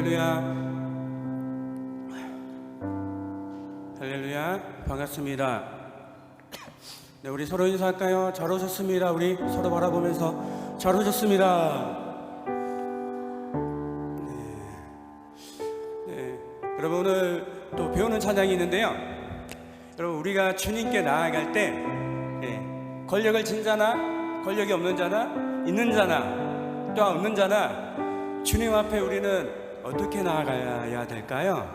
할렐루야. 할렐루야. 반갑습니다. 네, 우리 서로 인사할까요? 잘 오셨습니다. 우리 서로 바라보면서 잘 오셨습니다. 네. 네. 여러분 오늘 또 배우는 찬양이 있는데요. 여러분 우리가 주님께 나아갈 때 네, 권력을 진 자나 권력이 없는 자나 있는 자나 또 없는 자나 주님 앞에 우리는 어떻게 나아가야 될까요?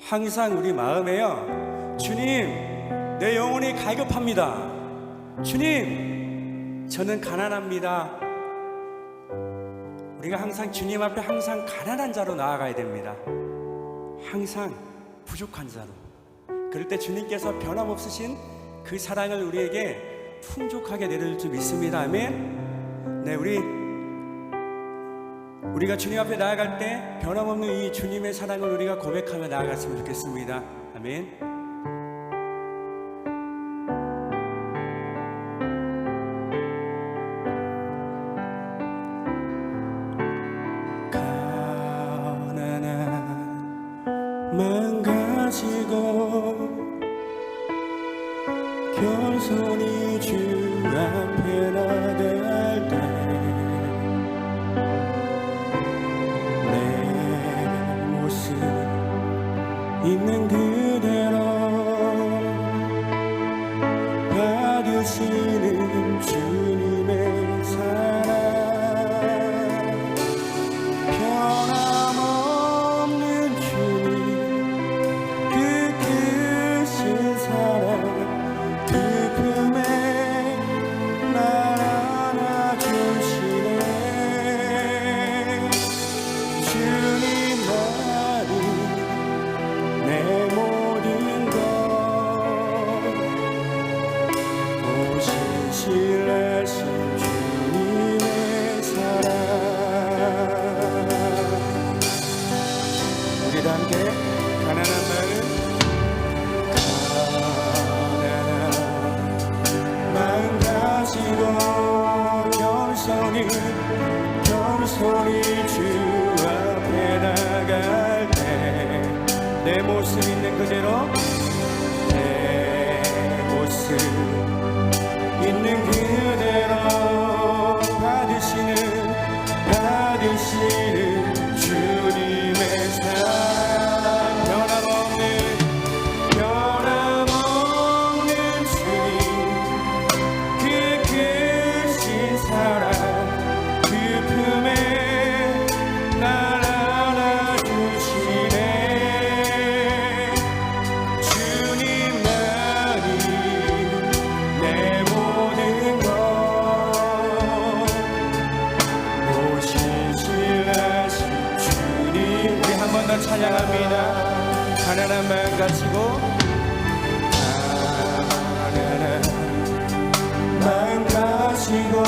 항상 우리 마음에요. 주님, 내 영혼이 갈급합니다. 주님, 저는 가난합니다. 우리가 항상 주님 앞에 항상 가난한 자로 나아가야 됩니다. 항상 부족한 자로. 그럴 때 주님께서 변함없으신 그 사랑을 우리에게 풍족하게 내려줄 줄 믿습니다. 아멘. 네, 우리 우리가 주님 앞에 나아갈 때 변함없는 이 주님의 사랑을 우리가 고백하며 나아갔으면 좋겠습니다. 아멘. 겸손히 주앞 그대로 가난한 마음 가지고. 가난한 마음 가지고.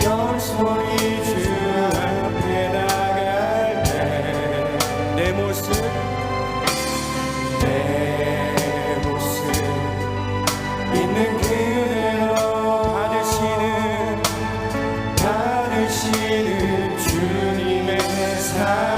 겸손히 주 앞에 나갈 때 내 모습 내 모습 있는 그대로 받으시는 받으시는 주님의 사랑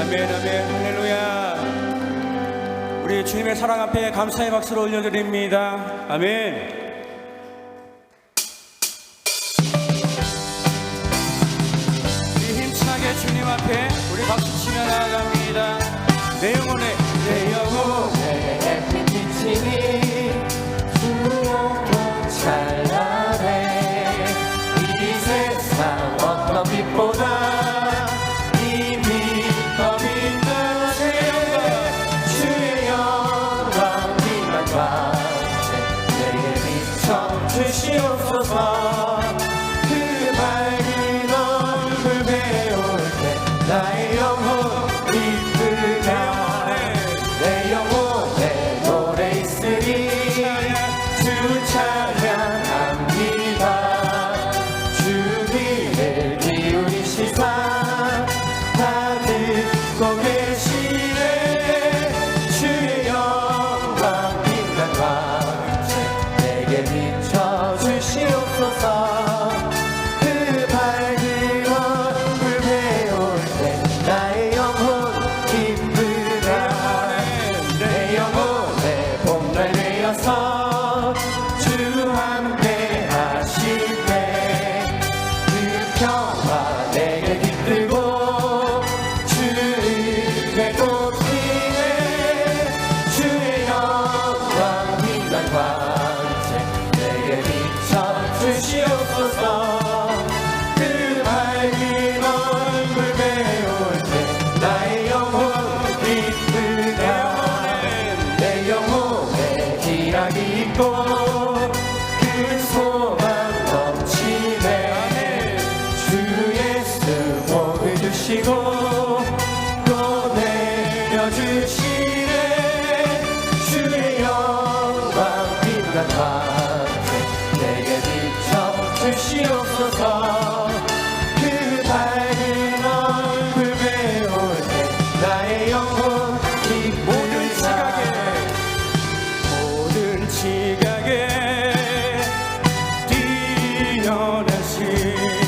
아멘 아멘 할렐루야. 우리 주님의 사랑 앞에 감사의 박수를 올려드립니다. 아멘. 변하신.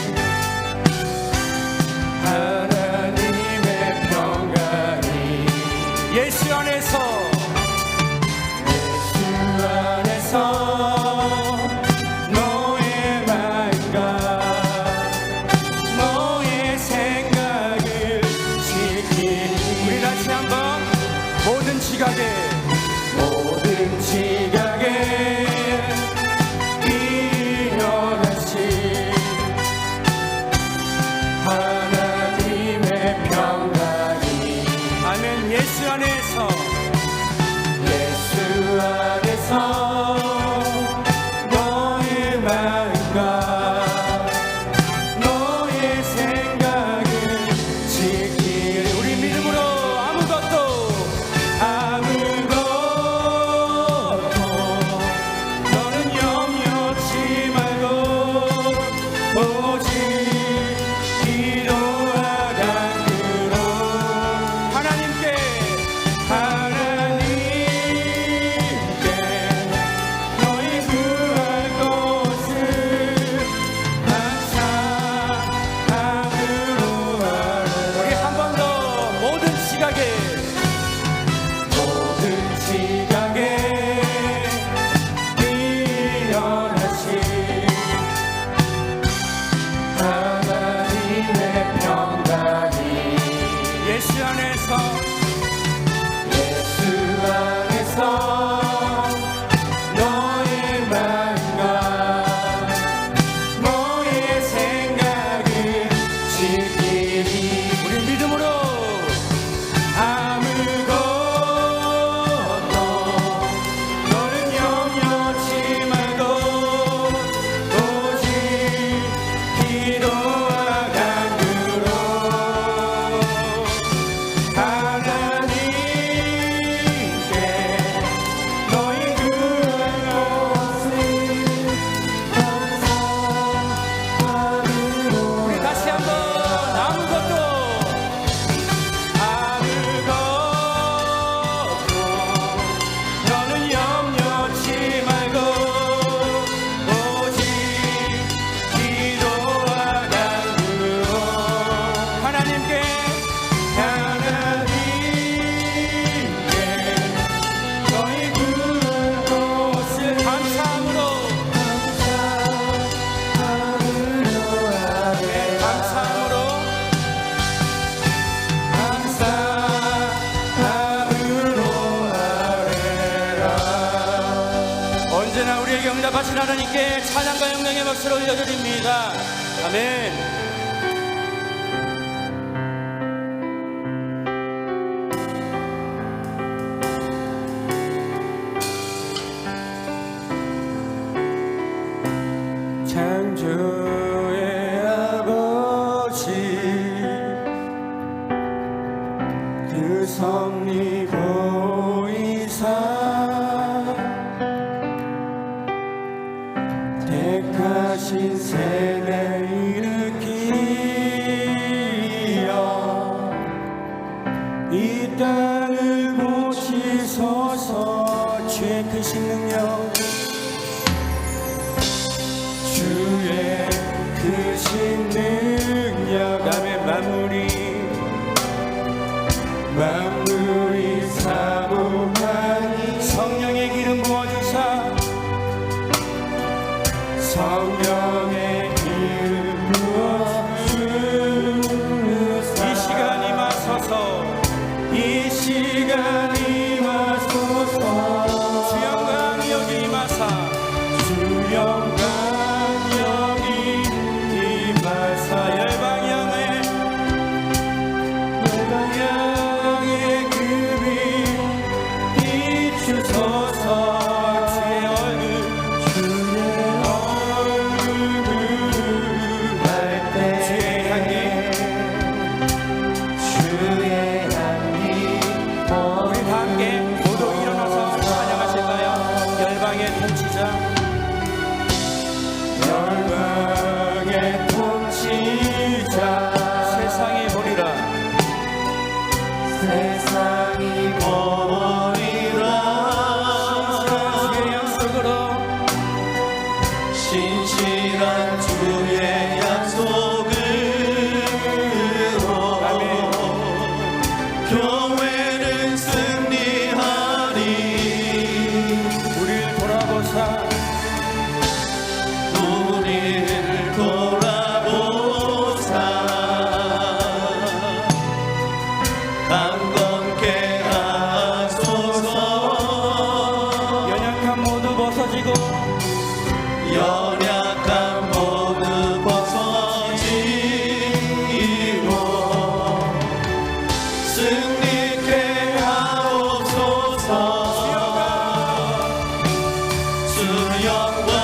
연락하신 하나님께 찬양과 영광의 박수를 올려드립니다. 아멘. 그 섭리 she. one.